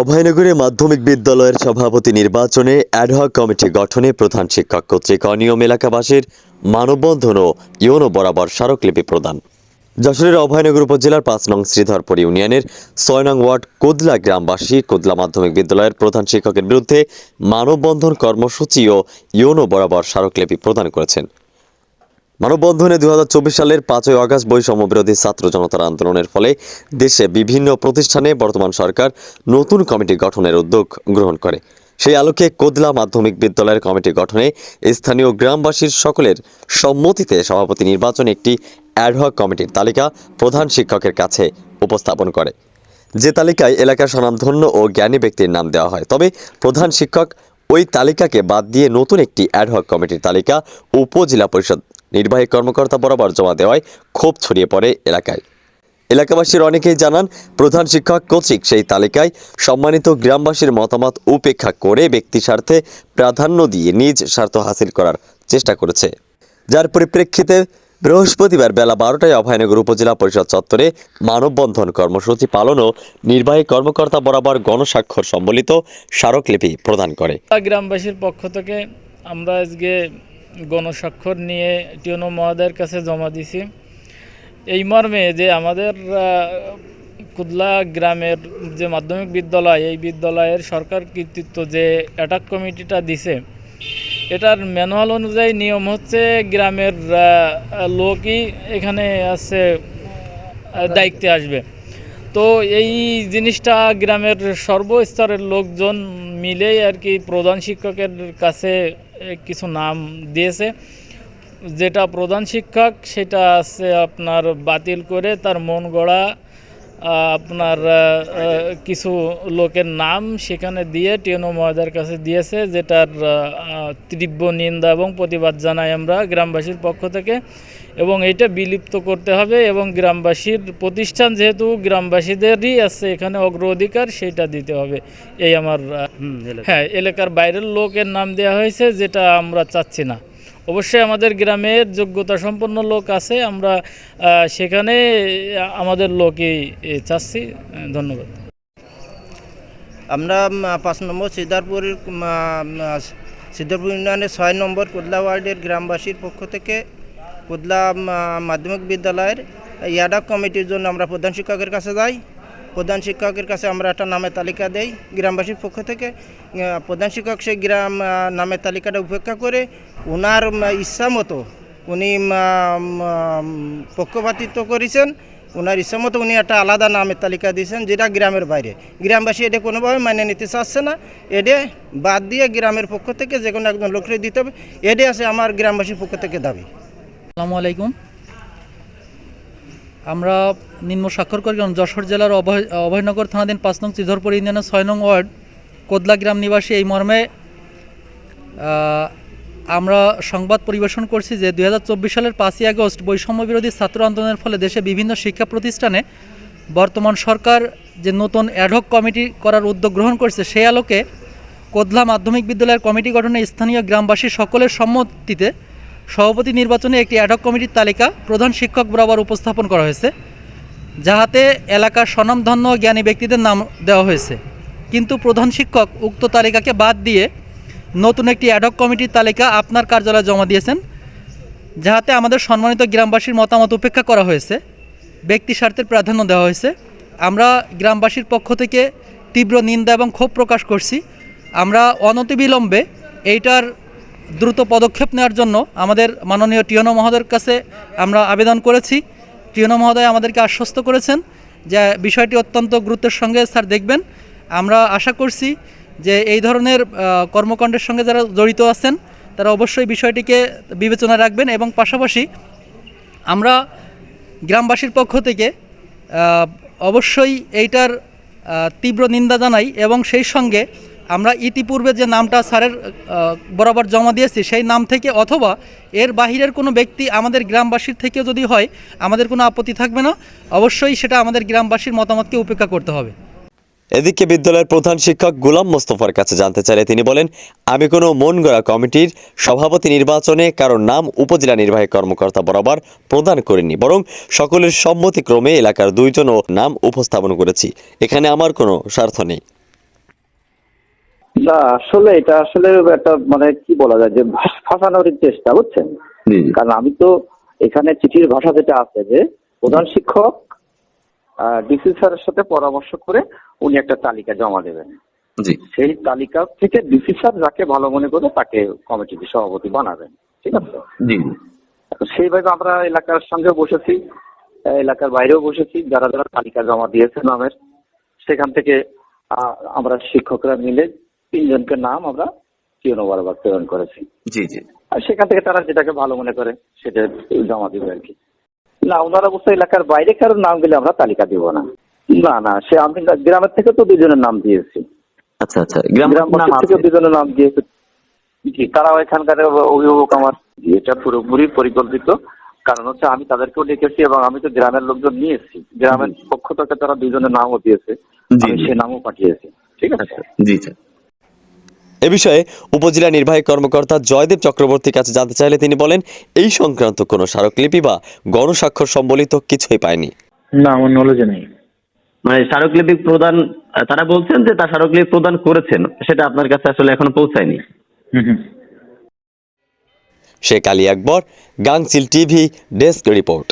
অভয়নগরে মাধ্যমিক বিদ্যালয়ের সভাপতি নির্বাচনে অ্যাডহক কমিটি গঠনে প্রধান শিক্ষক কর্তৃক অনিয়ম এলাকাবাসীর মানববন্ধন ও ইউনো বরাবর স্মারকলিপি প্রদান। যশোরের অভয়নগর উপজেলার পাঁচ নং শ্রীধরপুর ইউনিয়নের ছয় নং ওয়ার্ড কোদলা গ্রামবাসী কোদলা মাধ্যমিক বিদ্যালয়ের প্রধান শিক্ষকের বিরুদ্ধে মানববন্ধন কর্মসূচি ও ইউনো বরাবর স্মারকলিপি প্রদান করেছেন। মানববন্ধনে দু হাজার চব্বিশ সালের পাঁচই আগস্ট বৈষম্য বিরোধী ছাত্র জনতার আন্দোলনের ফলে দেশে বিভিন্ন প্রতিষ্ঠানে বর্তমান সরকার নতুন কমিটি গঠনের উদ্যোগ গ্রহণ করে। সেই আলোকে কোদলা মাধ্যমিক বিদ্যালয়ের কমিটি গঠনে স্থানীয় গ্রামবাসীর সকলের সম্মতিতে সভাপতি নির্বাচনে একটি অ্যাডহক কমিটির তালিকা প্রধান শিক্ষকের কাছে উপস্থাপন করে। যে তালিকায় এলাকার স্বনামধন্য ও জ্ঞানী ব্যক্তির নাম দেওয়া হয়, তবে প্রধান শিক্ষক ওই তালিকাকে বাদ দিয়ে নতুন একটি অ্যাডহক কমিটির তালিকা উপজেলা পরিষদ নির্বাহী কর্মকর্তা বরাবর জমা দেওয়ায় ক্ষোভ ছড়িয়ে পড়ে এলাকায়। এলাকাবাসীর অনেকেই জানান, প্রধান শিক্ষক কর্তৃক সেই তালিকায় সম্মানিত গ্রামবাসীর মতামত উপেক্ষা করে ব্যক্তি স্বার্থে প্রাধান্য দিয়ে নিজ স্বার্থ হাসিল করার চেষ্টা করেছে। যার পরিপ্রেক্ষিতে বৃহস্পতিবার বেলা বারোটায় অভয়নগর উপজেলা পরিষদ চত্বরে মানববন্ধন কর্মসূচি পালন ও নির্বাহী কর্মকর্তা বরাবর গণস্বাক্ষর সম্বলিত স্মারকলিপি প্রদান করে। গ্রামবাসীর পক্ষ থেকে আমরা আজকে গণস্বাক্ষর নিয়ে টিওনো মহোদয়ের কাছে জমা দিছি। এই মর্মে যে আমাদের কুদলা গ্রামের যে মাধ্যমিক বিদ্যালয়, এই বিদ্যালয়ের সরকার কর্তৃত্ব যে অ্যাটাক কমিটিটা দিছে, এটার ম্যানুয়াল অনুযায়ী নিয়ম হচ্ছে গ্রামের লোকই এখানে আছে দায়িত্বে আসবে। তো এই জিনিসটা গ্রামের সর্বস্তরের লোকজন মিলেই আর কি প্রধান শিক্ষকের কাছে কিছু নাম দিয়েছে। যেটা প্রধান শিক্ষক, সেটা আছে আপনার বাতিল করে তার মন গড়া আপনার কিছু লোকের নাম সেখানে দিয়ে টিএনও মহাদার কাছে দিয়েছে, যেটার তীব্র নিন্দা এবং প্রতিবাদ জানাই আমরা গ্রামবাসীর পক্ষ থেকে। এবং এটা বিলুপ্ত করতে হবে এবং গ্রামবাসীর প্রতিষ্ঠান যেহেতু গ্রামবাসীদেরই আছে এখানে অগ্রাধিকার সেটা দিতে হবে। এই আমার হ্যাঁ এলাকার বাইরের লোকের নাম দেওয়া হয়েছে যেটা আমরা চাচ্ছি না। অবশ্যই আমাদের গ্রামের যোগ্যতা সম্পন্ন লোক আছে আমরা সেখানে আমাদের লোকই চাচ্ছি। ধন্যবাদ। আমরা পাঁচ নম্বর সিদ্ধারপুরের সিদ্ধারপুর ইউনিয়নের ছয় নম্বর কোদলা ওয়ার্ডের গ্রামবাসীর পক্ষ থেকে কোদলা মাধ্যমিক বিদ্যালয়ের ইয়াডাক কমিটির জন্য আমরা প্রধান শিক্ষকের কাছে যাই। প্রধান শিক্ষকের কাছে আমরা একটা নামের তালিকা দেই গ্রামবাসীর পক্ষ থেকে। প্রধান শিক্ষক সেই গ্রাম নামের তালিকাটা উপেক্ষা করে ওনার ইচ্ছা মতো উনি পক্ষপাতিত্ব করেছেন। ওনার ইচ্ছা মতো উনি একটা আলাদা নামের তালিকা দিয়েছেন যেটা গ্রামের বাইরে। গ্রামবাসী এটা কোনোভাবে মানে নিতে চাচ্ছে না। এডে বাদ দিয়ে গ্রামের পক্ষ থেকে যে কোনো একজন লোককে দিতে হবে। এডে আছে আমার গ্রামবাসীর পক্ষ থেকে দাবি। আসসালামু আলাইকুম। আমরা নিম্ন স্বাক্ষর স্বাক্ষরকরণ যশোর জেলার অভয়, অভয়নগর থানাধীন পাঁচ নং চিধরপুর ইউনিয়নের ছয় নং ওয়ার্ড, কোদলা গ্রাম নিবাসী এই মর্মে আমরা সংবাদ পরিবেশন করছি যে দু হাজার চব্বিশ সালের পাঁচই আগস্ট বৈষম্য বিরোধী ছাত্র আন্দোলনের ফলে দেশে বিভিন্ন শিক্ষা প্রতিষ্ঠানে বর্তমান সরকার যে নতুন অ্যাডহক কমিটি করার উদ্যোগ গ্রহণ করছে সেই আলোকে কোদলা মাধ্যমিক বিদ্যালয়ের কমিটি গঠনে স্থানীয় গ্রামবাসী সকলের সম্মতিতে সভাপতি নির্বাচনে একটি অ্যাডহক কমিটির তালিকা প্রধান শিক্ষক বরাবর উপস্থাপন করা হয়েছে, যাহাতে এলাকার স্বনামধন্য জ্ঞানী ব্যক্তিদের নাম দেওয়া হয়েছে। কিন্তু প্রধান শিক্ষক উক্ত তালিকাকে বাদ দিয়ে নতুন একটি অ্যাডহক কমিটির তালিকা আপনার কার্যালয়ে জমা দিয়েছেন, যাহাতে আমাদের সম্মানিত গ্রামবাসীর মতামত উপেক্ষা করা হয়েছে। ব্যক্তি স্বার্থের প্রাধান্য দেওয়া হয়েছে। আমরা গ্রামবাসীর পক্ষ থেকে তীব্র নিন্দা এবং ক্ষোভ প্রকাশ করছি। আমরা অনতিবিলম্বে এইটার দ্রুত পদক্ষেপ নেওয়ার জন্য আমাদের মাননীয় টিয়নো মহোদয়ের কাছে আমরা আবেদন করেছি। টিয়নো মহোদয় আমাদেরকে আশ্বস্ত করেছেন যে বিষয়টি অত্যন্ত গুরুত্বের সঙ্গে স্যার দেখবেন। আমরা আশা করছি যে এই ধরনের কর্মকাণ্ডের সঙ্গে যারা জড়িত আছেন, তারা অবশ্যই বিষয়টিকে বিবেচনা রাখবেন এবং পাশাপাশি আমরা গ্রামবাসীর পক্ষ থেকে অবশ্যই এইটার তীব্র নিন্দা জানাই এবং সেই সঙ্গে আমরা ইতিপূর্বে যে নামটা স্যারের বরাবর জমা দিয়েছি, সেই নাম থেকে অথবা এর বাহিরের কোনো ব্যক্তি আমাদের গ্রামবাসীর থেকেও যদি হয়, আমাদের কোনো আপত্তি থাকবে না। অবশ্যই সেটা আমাদের গ্রামবাসীর মতামতকে উপেক্ষা করতে হবে। এদিকে বিদ্যালয়ের প্রধান শিক্ষক গুলাম মোস্তফার কাছে জানতে চাইলে তিনি বলেন, আমি কোনো মন গড়া কমিটির সভাপতি নির্বাচনে কারোর নাম উপজেলা নির্বাহী কর্মকর্তা বরাবর প্রদান করিনি, বরং সকলের সম্মতিক্রমে এলাকার দুইজন ও নাম উপস্থাপন করেছি। এখানে আমার কোনো স্বার্থ নেই। না আসলে এটা আসলে একটা মানে কি বলা যায় যে ফাঁসানোর চেষ্টা বুঝছেন? কারণ আমি তো এখানে চিঠির ভাষা যেটা আছে যে প্রধান শিক্ষক ডিসি স্যারের সাথে পরামর্শ করে উনি একটা তালিকা জমা দেবেন। সেই তালিকা থেকে ডিসি স্যার যাকে ভালো মনে করে তাকে কমিটির সভাপতি বানাবেন ঠিক আছে? সেইভাবে আমরা এলাকার সঙ্গে বসেছি এলাকার বাইরেও বসেছি যারা যারা তালিকা জমা দিয়েছে নামের সেখান থেকে আহ, আমরা শিক্ষকরা মিলে তিনজনকে নাম আমরা পিওনো বরাবর প্রেরণ করেছি। জি জি। আর সেখান থেকে তারা যেটাকে ভালো মনে করে সেটা জমা দিবে আর কি। না ওনারা অবশ্য এলাকার বাইরে কারোর নাম গেলে আমরা তালিকা দিব না। না না সে আমি গ্রামের থেকে তো দুজনের নাম দিয়েছি। আচ্ছা আচ্ছা গ্রাম থেকে দুজনের নাম দিয়েছি। জি তারাও এখানকার অভিভাবক আমার। এটা পুরোপুরি পরিকল্পিত। কারণ হচ্ছে আমি তাদেরকেও ডেকেছি এবং আমি তো গ্রামের লোকজন নিয়ে এসেছি গ্রামের পক্ষ থেকে তারা দুজনের নামও দিয়েছে। আমি সে নামও পাঠিয়েছি। ঠিক আছে? আচ্ছা জি স্যার। এ বিষয়ে উপজেলা নির্বাহী কর্মকর্তা জয়দেব চক্রবর্তীর কাছে জানতে চাইলে তিনি বলেন এই সংক্রান্ত কোনো স্মারকলিপি বা গণস্বাক্ষর সম্বলিত কিছুই পায়নি। না আমার নলেজে নেই। মানে স্মারকলিপি প্রদান তারা বলছেন যে তার স্মারকলিপি প্রদান করেছেন সেটা আপনার কাছে আসলে এখনও পৌঁছায়নি। হুম হুম। Sheikh Ali Akbar Gangchil TV desk report.